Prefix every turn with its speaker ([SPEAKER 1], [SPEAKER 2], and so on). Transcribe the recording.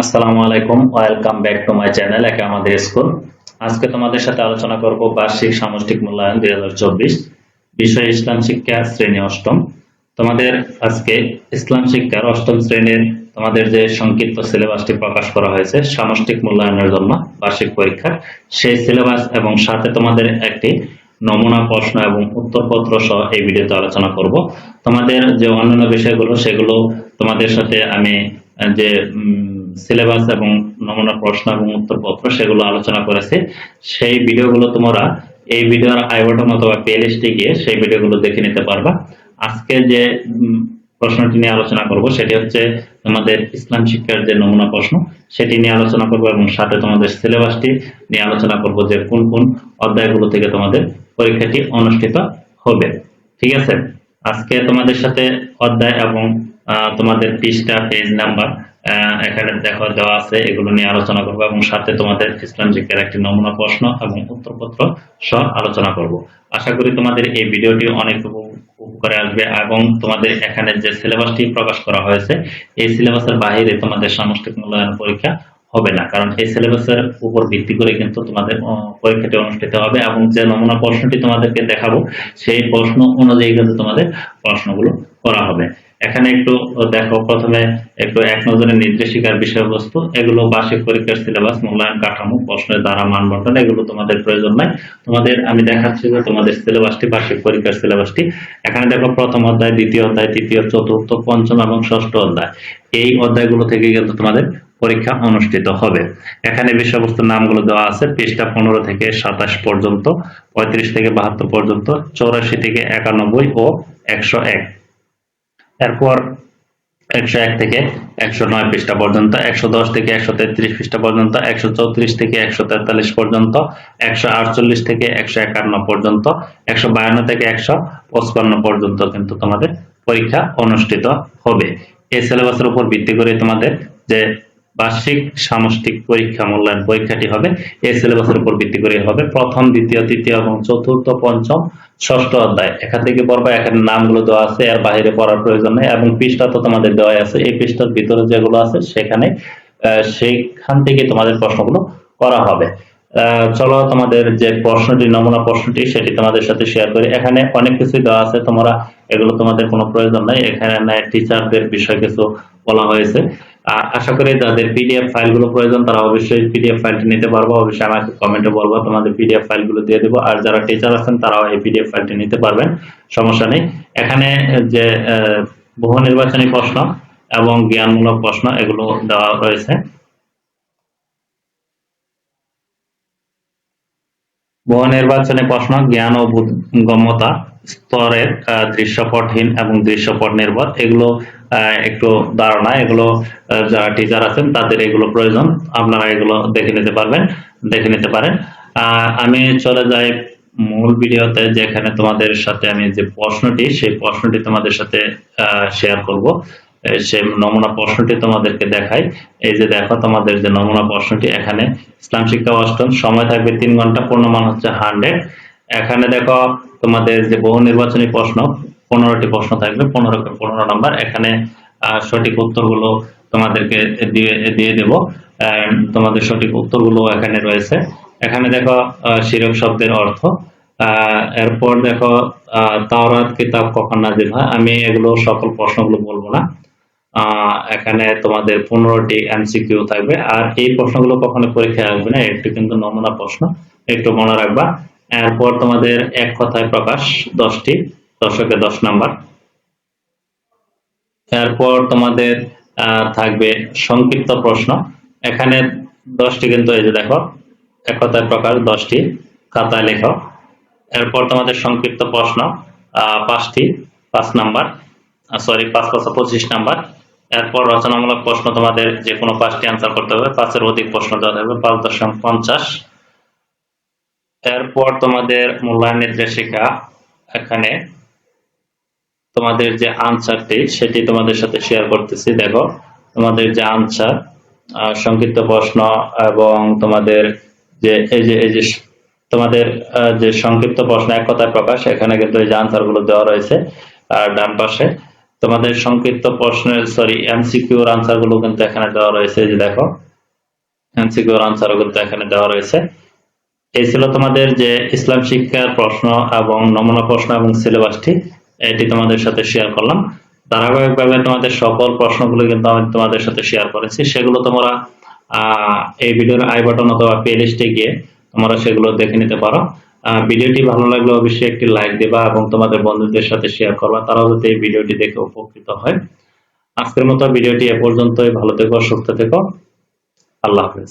[SPEAKER 1] আসসালামু আলাইকুম, welcome back to my channel, একে আমাদের স্কুল। আজকে তোমাদের সাথে আলোচনা করব বার্ষিক সামষ্টিক মূল্যায়ন দুই হাজার চব্বিশ, বিষয় ইসলাম শিক্ষা শ্রেণি অষ্টম। তোমাদের আজকে ইসলাম শিক্ষার অষ্টম শ্রেণির তোমাদের যে সংক্ষিপ্ত সিলেবাসটি প্রকাশ করা হয়েছে, সামষ্টিক মূল্যায়নের জন্য বার্ষিক পরীক্ষার, সেই সিলেবাস এবং সাথে তোমাদের একটি নমুনা প্রশ্ন এবং উত্তরপত্র সহ এই ভিডিওতে আলোচনা করব। তোমাদের যে অন্যান্য বিষয়গুলো, সেগুলো তোমাদের সাথে আমি যে সিলেবাস এবং নমুনা প্রশ্ন এবং উত্তরপত্র সেগুলো আলোচনা করেছি। সেই ভিডিওগুলো তোমরা এই ভিডিওর আই বাটন অথবা প্লে লিস্টে গিয়ে সেই ভিডিওগুলো দেখে নিতে পারবা। আজকে যে প্রশ্নটি নিয়ে আলোচনা করব সেটি হচ্ছে তোমাদের ইসলাম শিক্ষার যে নমুনা প্রশ্ন, সেটি নিয়ে আলোচনা করব এবং সাথে তোমাদের সিলেবাসটি নিয়ে আলোচনা করব যে কোন কোন অধ্যায়গুলো থেকে তোমাদের পরীক্ষাটি অনুষ্ঠিত হবে। ঠিক আছে? আজকে তোমাদের সাথে অধ্যায় এবং তোমাদের পৃষ্ঠা পেজ নাম্বার এখানে দেখো দেওয়া আছে, এগুলো নিয়ে আলোচনা করব এবং সাথে তোমাদের ইসলাম শিক্ষার একটি নমুনা প্রশ্ন এবং উত্তরপত্র সহ আলোচনা করব। আশা করি তোমাদের এই ভিডিওটি অনেক উপকারে আসবে এবং তোমাদের এখানে যে সিলেবাসটি প্রকাশ করা হয়েছে, এই সিলেবাসের বাইরে তোমাদের সামষ্টিক মূল্যায়ন পরীক্ষা হবে না, কারণ এই সিলেবাসের উপর ভিত্তি করে কিন্তু তোমাদের পরীক্ষাটি অনুষ্ঠিত হবে এবং যে নমুনা প্রশ্নটি তোমাদেরকে দেখাবো, সেই প্রশ্ন অনুযায়ী কিন্তু তোমাদের প্রশ্নগুলো করা হবে। এখানে একটু দেখো, প্রথমে একটু এক নজরে নির্দেশিকার বিষয়বস্তু। এগুলো বার্ষিক পরীক্ষার সিলেবাস, মূল্যায়ন, কাঠামো, প্রশ্নের দ্বারা মান বন্টন এগুলো তোমাদের প্রয়োজন নাই। তোমাদের, আমি দেখাচ্ছি যে তোমাদের সিলেবাসটি, বার্ষিক পরীক্ষার সিলেবাসটি। এখানে দেখো, প্রথম অধ্যায়, দ্বিতীয় অধ্যায়, তৃতীয়, চতুর্থ, পঞ্চম এবং ষষ্ঠ অধ্যায়। এই অধ্যায়গুলো থেকে কিন্তু তোমাদের পরীক্ষা অনুষ্ঠিত হবে। এখানে বিষয়বস্তুর নামগুলো দেওয়া আছে, পৃষ্ঠা পনেরো থেকে সাতাশ পর্যন্ত, পঁয়ত্রিশ থেকে বাহাত্তর পর্যন্ত, চৌরাশি থেকে একানব্বই ও একশো এক। এরপর একশো এক থেকে একশো নয় পৃষ্ঠা পর্যন্ত, একশো দশ থেকে একশো তেত্রিশ পৃষ্ঠা পর্যন্ত, একশো চৌত্রিশ থেকে একশো তেতাল্লিশ পর্যন্ত, একশো আটচল্লিশ থেকে একশো একান্ন পর্যন্ত, একশো বায়ান্ন থেকে একশো পঁচপান্ন পর্যন্ত কিন্তু তোমাদের পরীক্ষা অনুষ্ঠিত হবে। এই সিলেবাসের উপর ভিত্তি করে তোমাদের যে বার্ষিক সামষ্টিক পরীক্ষা মূল্যায়ন পরীক্ষাটি হবে। এই সিলেবাসের উপর ভিত্তি করে হবে প্রথম দ্বিতীয় তৃতীয় এবং চতুর্থ পঞ্চম ষষ্ঠ অধ্যায়। এখান থেকে পড়বা এখানে নামগুলো দেওয়া আছে এর বাইরে পড়ার প্রয়োজন নেই এবং পৃষ্ঠা তো তোমাদের দেওয়া আছে। এই পৃষ্ঠার ভিতরে যেগুলো আছে সেখানে আহ, সেইখান থেকে তোমাদের প্রশ্নগুলো করা হবে। চলো তোমাদের যে প্রশ্নটি নমুনা প্রশ্নটি সেটি তোমাদের সাথে শেয়ার করি। এখানে অনেক কিছুই দেওয়া আছে তোমরা এগুলো তোমাদের কোনো প্রয়োজন নাই। এখানে টিচারদের বিষয় কিছু বলা হয়েছে। আশা করি যাদের পিডিএফ ফাইলগুলো প্রয়োজন, তারা অবশ্যই পিডিএফ ফাইলটি নিতে পারব। অবশ্যই আমাকে কমেন্টে বলব, তোমাদের পিডিএফ ফাইলগুলো দিয়ে দেবো। আর যারা টিচার আছেন, তারাও এই পিডিএফ ফাইলটি নিতে পারবেন। সমস্যা নেই। এখানে যে বহু নির্বাচনী প্রশ্ন এবং জ্ঞানমূলক প্রশ্ন, এগুলো দেওয়া রয়েছে। বহু নির্বাচনী প্রশ্ন, জ্ঞান ও বোধগম্যতা, স্তরের দৃশ্যপটহীন এবং দৃশ্যপট নির্ভর। এগুলো একটু ধারণা, এগুলো যারা টিচার আছেন, তাদের এগুলো প্রয়োজন। আপনারা এগুলো দেখে নিতে পারবেন, দেখে নিতে পারেন। আমি চলে যাই মূল ভিডিওতে, যেখানে তোমাদের সাথে আমি যে প্রশ্নটি, সেই প্রশ্নটি তোমাদের সাথে শেয়ার করব। সে নমুনা প্রশ্নটি তোমাদেরকে দেখাই। এই যে দেখো, তোমাদের যে নমুনা প্রশ্নটি, এখানে ইসলাম শিক্ষা অষ্টম, সময় থাকবে তিন ঘণ্টা, পূর্ণমান হচ্ছে হান্ড্রেড এখানে দেখো, তোমাদের যে বহু নির্বাচনী প্রশ্ন পনেরোটি প্রশ্ন থাকবে পনেরো পনেরো নম্বর। এখানে সঠিক উত্তরগুলো তোমাদেরকে দিয়ে দিয়ে দেব। তোমাদের সঠিক উত্তরগুলো এখানে রয়েছে। এখানে দেখো শিরক শব্দের অর্থ। এরপর দেখো তাওরাত, কিতাব, কখন নাজিল হয়? আমি এগুলো সকল প্রশ্নগুলো বলব না। এখানে তোমাদের পনেরোটি এমসিকিউ থাকবে। আর এই প্রশ্নগুলো কখনো পরীক্ষায় আসবে না, একটু কিন্তু নমুনা প্রশ্ন, একটু মনে রাখবা। এরপর তোমাদের এক কথায় প্রকাশ, দশটি। দশকে দশ নাম্বার। এরপর তোমাদের থাকবে সংক্ষিপ্ত প্রশ্ন। এখানে দশটি কিন্তু এই যে দেখো এক কথায় প্রকাশ দশটি, খাতায় লেখো। এরপর তোমাদের সংক্ষিপ্ত প্রশ্ন পাঁচটি, পাঁচ নাম্বার সরি পাঁচ পাঁচ পঁচিশ নাম্বার। এরপর রচনামূলক প্রশ্ন তোমাদের যে কোনো পাঁচটি অ্যান্সার করতে হবে, পাঁচের অধিক প্রশ্ন দেওয়া থাকবে, পাঁচ দশম পঞ্চাশ। এরপর তোমাদের মূল্যায়ন নির্দেশিকা এখানে তোমাদের যে আনসারটি, সেটি তোমাদের সাথে শেয়ার করতেছি। দেখো, তোমাদের যে আনসার সংক্ষিপ্ত প্রশ্ন এবং তোমাদের যে, এই যে এই যে তোমাদের যে সংক্ষিপ্ত প্রশ্ন এক কথায় প্রকাশ, এখানে কিন্তু এই যে আনসারগুলো দেওয়া রয়েছে, আর ডান পাশে তোমাদের সংক্ষিপ্ত প্রশ্নের সরি এমসিকিউর আনসারগুলো কিন্তু এখানে দেওয়া রয়েছে যে দেখো এমসিকিউর আনসার কিন্তু এখানে দেওয়া রয়েছে। এই ছিল তোমাদের যে ইসলাম শিক্ষার প্রশ্ন এবং নমুনা প্রশ্ন এবং সিলেবাসটি এটি তোমাদের সাথে শেয়ার করলাম। ধারাবাহিকভাবে তোমাদের সকল প্রশ্নগুলো কিন্তু আমি তোমাদের সাথে শেয়ার করেছি। সেগুলো তোমরা এই ভিডিওর আই বাটন অথবা প্লে লিস্টে গিয়ে তোমরা সেগুলো দেখে নিতে পারো। ভিডিওটি ভালো লাগলে অবশ্যই একটি লাইক দিবা এবং তোমাদের বন্ধুদের সাথে শেয়ার করবা। তারাও যাতে এই ভিডিওটি দেখে উপকৃত হয়। আজকের মতো ভিডিওটি এ পর্যন্তই। ভালো থেকো, সুস্থ থেকো। আল্লাহ হাফেজ।